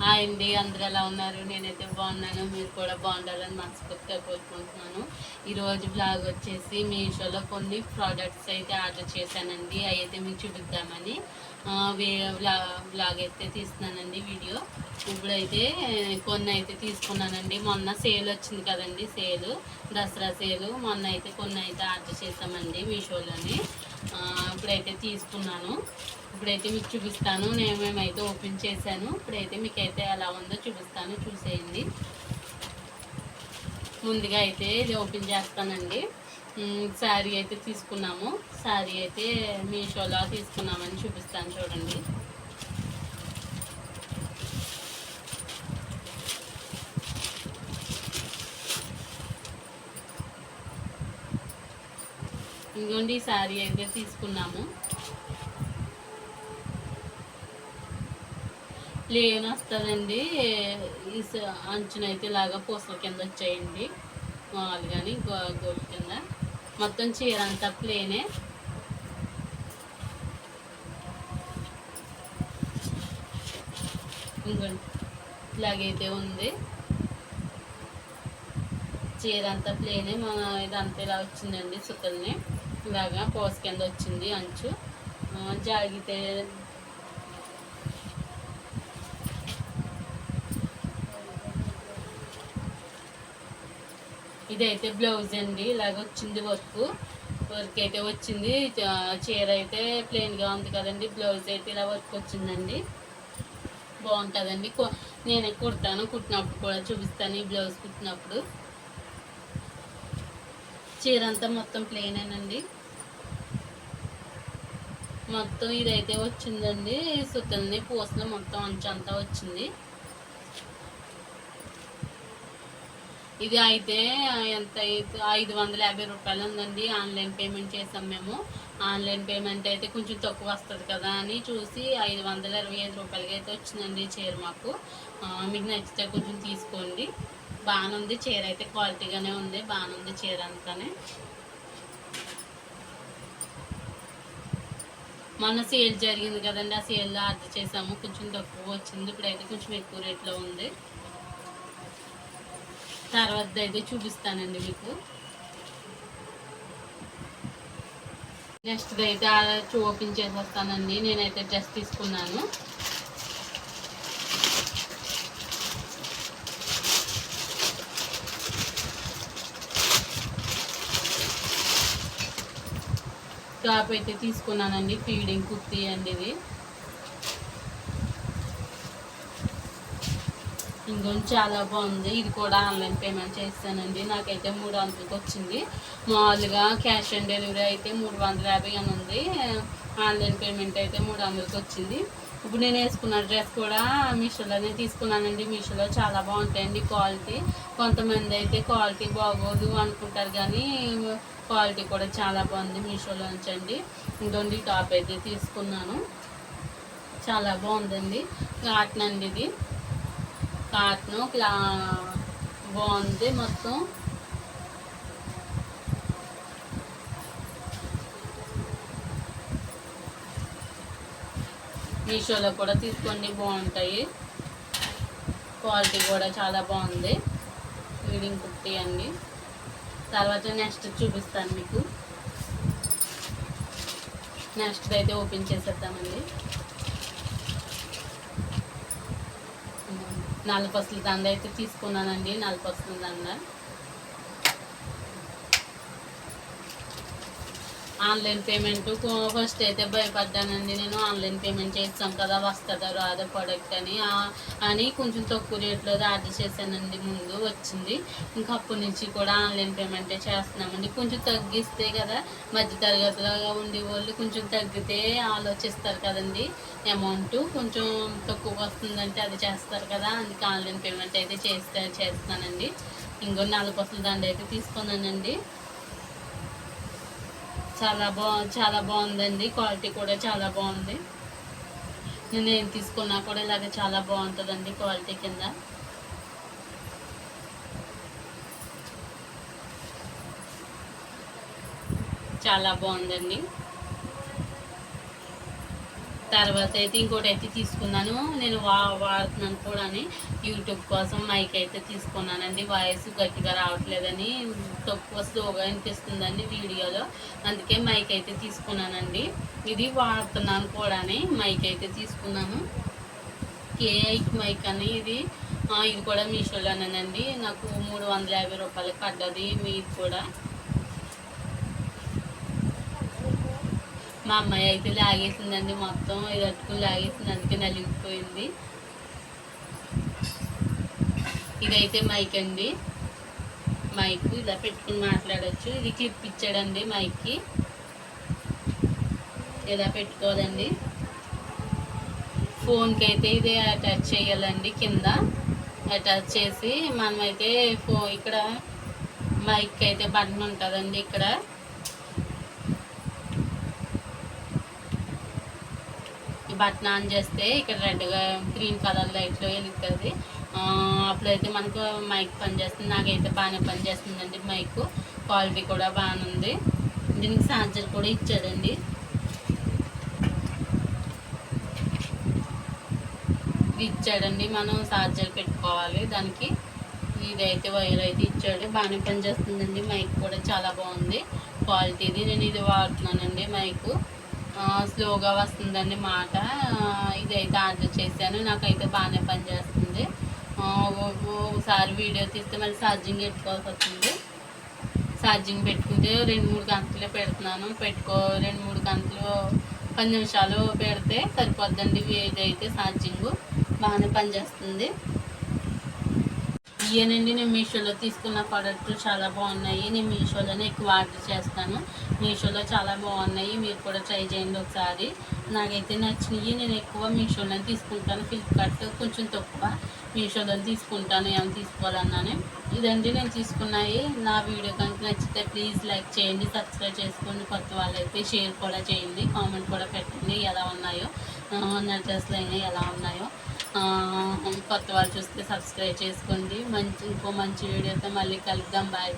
Hi అండి అందరూ ఎలా ఉన్నారు? నేనైతే బాగున్నాను మీరు కూడా బాగుండాలని మనస్ఫూర్తిగా కోరుకుంటున్నాను. ఈరోజు బ్లాగ్ వచ్చేసి మీషోలో కొన్ని ప్రోడక్ట్స్ అయితే ఆర్డర్ చేశానండి అవి అయితే మీకు చూపిద్దామని. బ్లాగ్ అయితే తీస్తున్నానండి వీడియో. ఇప్పుడైతే కొన్ని అయితే తీసుకున్నానండి. మొన్న సేల్ వచ్చింది కదండి సేల్ దసరా సేల్. మొన్న అయితే కొన్ని అయితే ఆర్డర్ చేసామండి మీషోలోని. ఇప్పుడైతే తీసుకున్నాను. ఇప్పుడైతే మీకు చూపిస్తాను. నేను మేమైతే ఓపెన్ చేశాను. ఇప్పుడైతే మీకు అయితే ఎలా ఉందో చూపిస్తాను. చూసేయండి. ముందుగా అయితే ఇది ఓపెన్ చేస్తానండి. శారీ అయితే తీసుకున్నాము. శారీ అయితే మీషోలో తీసుకున్నామని చూపిస్తాను చూడండి. ఇదిగోండి ఈ శారీ అయితే తీసుకున్నాము. ప్లేన్ వస్తుందండి. ఈ అంచునైతే ఇలాగా పూసల కింద వచ్చాయండి. మామూలుగాని గో- గోల్డ్ కింద. మొత్తం చీర అంతా ప్లేనే ఇలాగైతే ఉంది. చీర అంతా ప్లేనే మా ఇదంతా ఇలా వచ్చిందండి సుతల్ని. ఇలాగా పోస్ కింద వచ్చింది అంచు. జాగితే ఇదైతే బ్లౌజ్ అండి ఇలాగ వచ్చింది వర్క్. వర్క్ అయితే వచ్చింది చీర అయితే ప్లెయిన్గా ఉంది కదండి బ్లౌజ్ అయితే ఇలా వర్క్ వచ్చిందండి బాగుంటుందండి నేనే కుడతాను కుట్టినప్పుడు కూడా చూపిస్తాను ఈ బ్లౌజ్ కుట్టినప్పుడు. చీర అంతా మొత్తం ప్లెయినేనండి మొత్తం ఇదైతే వచ్చిందండి సుతల్ని పూసలు మొత్తం అంచంతా వచ్చింది. ఇది అయితే ఎంత అయితే ఐదు వందల యాభై రూపాయలు ఉందండి. ఆన్లైన్ పేమెంట్ చేసాం మేము. ఆన్లైన్ పేమెంట్ అయితే కొంచెం తక్కువ వస్తుంది కదా అని చూసి ఐదు వందల ఇరవై ఐదు రూపాయలకి అయితే వచ్చిందండి చీర మాకు. మీకు నచ్చితే కొంచెం తీసుకోండి. బాగానే ఉంది చీర అయితే క్వాలిటీగానే ఉంది. బాగానే ఉంది చీర అంతానే. మొన్న సేల్ జరిగింది కదండి. ఆ సేల్లో ఆర్డర్ చేసాము. కొంచెం తక్కువ వచ్చింది. ఇప్పుడైతే కొంచెం ఎక్కువ రేట్లో ఉంది. తర్వాత అయితే చూపిస్తానండి మీకు. నెక్స్ట్ అయితే ఓపెన్ చేసేస్తానండి. నేనైతే డ్రెస్ తీసుకున్నాను. టాప్ అయితే తీసుకున్నానండి. ఫీడింగ్ కుర్తీ అండి ఇది. ఇంకొంచెం చాలా బాగుంది. ఇది కూడా ఆన్లైన్ పేమెంట్ చేస్తానండి. నాకైతే మూడు వందలకి వచ్చింది. మామూలుగా క్యాష్ ఆన్ డెలివరీ అయితే మూడు వందల యాభై అని ఉంది. ఆన్లైన్ పేమెంట్ అయితే మూడు వందలకి వచ్చింది. ఇప్పుడు నేను వేసుకున్న డ్రెస్ కూడా మీషోలోనే తీసుకున్నానండి. మీషోలో చాలా బాగుంటాయండి క్వాలిటీ. కొంతమంది అయితే క్వాలిటీ బాగోదు అనుకుంటారు కానీ క్వాలిటీ కూడా చాలా బాగుంది మీషోలో నుంచి అండి. ఇంకొండి టాప్ అయితే తీసుకున్నాను. చాలా బాగుందండి. కాటన్ అండి ఇది. కాటన్ క్లా బాగుంది మొత్తం మీషోలో కూడా తీసుకోండి బాగుంటాయి క్వాలిటీ కూడా చాలా బాగుంది ఫీడింగ్ కుట్టి అండి తర్వాత నెక్స్ట్ చూపిస్తాను మీకు నెక్స్ట్ అయితే ఓపెన్ చేసేద్దామండి నాలుగు పసులు దండ అయితే తీసుకున్నానండి నాలుగు పసులు దండ. ఆన్లైన్ పేమెంట్ ఫస్ట్ అయితే భయపడ్డానండి. నేను ఆన్లైన్ పేమెంట్ చేస్తాం కదా వస్తుందా రాదా ప్రోడక్ట్ అని. అని కొంచెం తక్కువ రేట్లో ఆర్డర్ చేశానండి. ముందు వచ్చింది. ఇంకా అప్పటి నుంచి కూడా ఆన్లైన్ పేమెంటే చేస్తున్నామండి. కొంచెం తగ్గిస్తే కదా మధ్య తరగతిలో ఉండే వాళ్ళు కొంచెం తగ్గితే ఆలోచిస్తారు కదండి. అమౌంట్ కొంచెం తక్కువ వస్తుందంటే అది చేస్తారు కదా. అందుకే ఆన్లైన్ పేమెంట్ అయితే చేస్తే చేస్తానండి ఇంకో నాలుగు వసలు దాన్ని అయితే తీసుకున్నానండి. చాలా బా చాలా బాగుందండి. క్వాలిటీ కూడా చాలా బాగుంది. నేను ఏం తీసుకున్నా కూడా ఇలాగ చాలా బాగుంటుందండి క్వాలిటీ కింద. చాలా బాగుందండి. తర్వాత అయితే ఇంకోటి అయితే తీసుకున్నాను. నేను వా వాడుతున్నాను కూడా అని యూట్యూబ్ కోసం మైక్ అయితే తీసుకున్నానండి. వాయిస్ గట్టిగా రావట్లేదని తక్కువ స్లోగా అనిపిస్తుందండి వీడియోలో. అందుకే మైక్ అయితే తీసుకున్నానండి. ఇది వాడుతున్నాను కూడా మైక్ అయితే తీసుకున్నాను. కేఐ మైక్ అని ఇది. ఇది కూడా మీషోలోనేనండి. నాకు మూడు వందల యాభై రూపాయలు పడ్డది. మీది కూడా. మా అమ్మాయి అయితే లాగేసిందండి మొత్తం ఇది అట్టుకుని లాగేసింది అందుకే నలిగిపోయింది. ఇదైతే మైక్ అండి. మైక్ ఇలా పెట్టుకుని మాట్లాడచ్చు. ఇది క్లిప్ ఇచ్చాడండి మైక్కి. ఇలా పెట్టుకోవాలండి? ఫోన్కి అయితే ఇది అటాచ్ చేయాలండి కింద. అటాచ్ చేసి మనమైతే ఫో ఇక్కడ మైక్ అయితే బటన్ ఉంటుందండి ఇక్కడ. బటన్ ఆన్ చేస్తే ఇక్కడ రెడ్గా గ్రీన్ కలర్ లైట్లో వెలుగుతుంది. అప్పుడైతే మనకు మైక్ పనిచేస్తుంది. నాకైతే బాగానే పనిచేస్తుందండి మైక్. క్వాలిటీ కూడా బాగానే ఉంది దీనికి ఛార్జర్ కూడా ఇచ్చాడండి. ఇది ఇచ్చాడండి. మనం ఛార్జర్ పెట్టుకోవాలి దానికి. ఇదైతే వైర్ అయితే ఇచ్చాడు. బాగానే పనిచేస్తుందండి. మైక్ కూడా చాలా బాగుంది. క్వాలిటీది. నేను ఇది వాడుతున్నానండి మైక్. స్లోగా వస్తుందండి మాట. ఇదైతే ఆర్డర్ చేశాను. నాకైతే బాగానే పనిచేస్తుంది ఓ- ఒకసారి వీడియో తీస్తే మళ్ళీ ఛార్జింగ్ పెట్టుకోవాల్సి వస్తుంది. ఛార్జింగ్ పెట్టుకుంటే రెండు మూడు గంటలు పెడుతున్నాను. పెట్టుకో రెండు మూడు గంటలు పది నిమిషాలు పెడితే సరిపోద్దండి ఇదైతే ఛార్జింగ్. బాగానే పనిచేస్తుంది ఇవేనండి నేను మీషోలో తీసుకున్న ప్రోడక్ట్లు చాలా బాగున్నాయి. నేను మీషోలోనే ఎక్కువ ఆర్డర్ చేస్తాను. మీషోలో చాలా బాగున్నాయి. మీరు కూడా ట్రై చేయండి ఒకసారి. నాకైతే నచ్చినవి నేను ఎక్కువ మీషోలోనే తీసుకుంటాను. ఫ్లిప్కార్ట్ కొంచెం తక్కువ మీషోలో తీసుకుంటాను. ఏమైనా తీసుకోవాలన్నాను. ఇదండి నేను తీసుకున్నాయి నా వీడియో కనుక నచ్చితే ప్లీజ్ లైక్ చేయండి. సబ్స్క్రైబ్ చేసుకోండి. కొత్త వాళ్ళైతే షేర్ కూడా చేయండి. కామెంట్ కూడా పెట్టండి. ఎలా ఉన్నాయో నా డ్రెస్లు అయినా ఎలా ఉన్నాయో. కొత్త వాళ్ళు చూస్తే సబ్స్క్రైబ్ చేసుకోండి. మంచి ఇంకో మంచి వీడియోతో మళ్ళీ కలుద్దాం. బాయ్